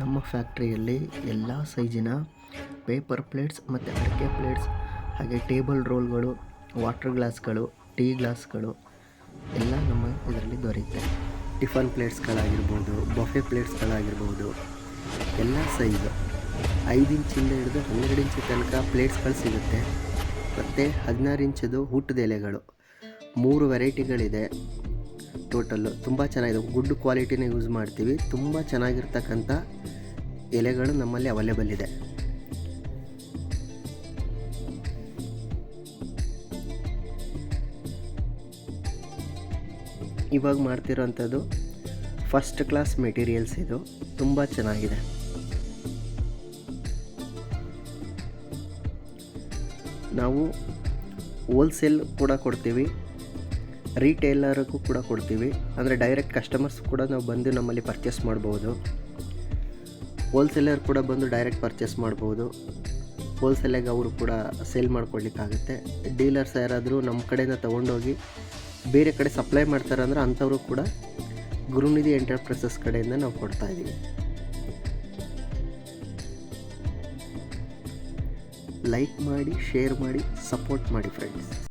ನಮ್ಮ ಫ್ಯಾಕ್ಟ್ರಿಯಲ್ಲಿ ಎಲ್ಲ ಸೈಜಿನ paper plates ಮತ್ತು ಅಡಿಕೆ ಪ್ಲೇಟ್ಸ್, ಹಾಗೆ ಟೇಬಲ್ ರೋಲ್ಗಳು, ವಾಟರ್ ಗ್ಲಾಸ್ಗಳು, ಟೀ ಗ್ಲಾಸ್ಗಳು ಎಲ್ಲ ನಮ್ಮ ಇದರಲ್ಲಿ ದೊರೆಯುತ್ತೆ. ಟಿಫನ್ ಪ್ಲೇಟ್ಸ್ಗಳಾಗಿರ್ಬೋದು, ಬಫೆ ಪ್ಲೇಟ್ಸ್ಗಳಾಗಿರ್ಬೋದು, ಎಲ್ಲ ಸೈಜು. ಐದು ಇಂಚಿಂದ ಹಿಡಿದು ಹನ್ನೆರಡು ಇಂಚು ತನಕ ಪ್ಲೇಟ್ಸ್ಗಳು ಸಿಗುತ್ತೆ. ಮತ್ತು ಹದಿನಾರು ಇಂಚದು ಊಟದ ಎಲೆಗಳು. ಮೂರು ವೆರೈಟಿಗಳಿದೆ. ಟೋಟಲ್ಲು ತುಂಬ ಚೆನ್ನಾಗಿದೆ. ಗುಡ್ ಕ್ವಾಲಿಟಿನೇ ಯೂಸ್ ಮಾಡ್ತೀವಿ. ತುಂಬ ಚೆನ್ನಾಗಿರ್ತಕ್ಕಂಥ ಎಲೆಗಳು ನಮ್ಮಲ್ಲಿ ಅವೈಲೇಬಲ್ ಇದೆ. ಇವಾಗ ಮಾಡ್ತಿರೋವಂಥದ್ದು ಫಸ್ಟ್ ಕ್ಲಾಸ್ ಮೆಟೀರಿಯಲ್ಸ್ ಇದು. ತುಂಬ ಚೆನ್ನಾಗಿದೆ. ನಾವು ಹೋಲ್ಸೇಲ್ ಕೂಡ ಕೊಡ್ತೀವಿ. ರೀಟೇಲರ್ಗೂ ಕೂಡ ಕೊಡ್ತೀವಿ. ಅಂದರೆ ಡೈರೆಕ್ಟ್ ಕಸ್ಟಮರ್ಸ್ ಕೂಡ ನಾವು ಬಂದು ನಮ್ಮಲ್ಲಿ ಪರ್ಚೇಸ್ ಮಾಡ್ಬೋದು. ಹೋಲ್ಸೇಲರ್ ಕೂಡ ಬಂದು ಡೈರೆಕ್ಟ್ ಪರ್ಚೇಸ್ ಮಾಡ್ಬೋದು. ಹೋಲ್ಸೇಲಾಗಿ ಅವರು ಕೂಡ ಸೇಲ್ ಮಾಡ್ಕೊಳ್ಲಿಕ್ಕಾಗುತ್ತೆ. ಡೀಲರ್ಸ್ ಯಾರಾದರೂ ನಮ್ಮ ಕಡೆಯಿಂದ ತೊಗೊಂಡೋಗಿ ಬೇರೆ ಕಡೆ ಸಪ್ಲೈ ಮಾಡ್ತಾರೆ ಅಂದರೆ ಅಂಥವರು ಕೂಡ ಗುರುನಿಧಿ ಎಂಟರ್ಪ್ರೈಸಸ್ ಕಡೆಯಿಂದ ನಾವು ಕೊಡ್ತಾ ಇದ್ದೀವಿ ಲೈಕ್ ಮಾಡಿ ಶೇರ್ ಮಾಡಿ ಸಪೋರ್ಟ್ ಮಾಡಿ ಫ್ರೆಂಡ್ಸ್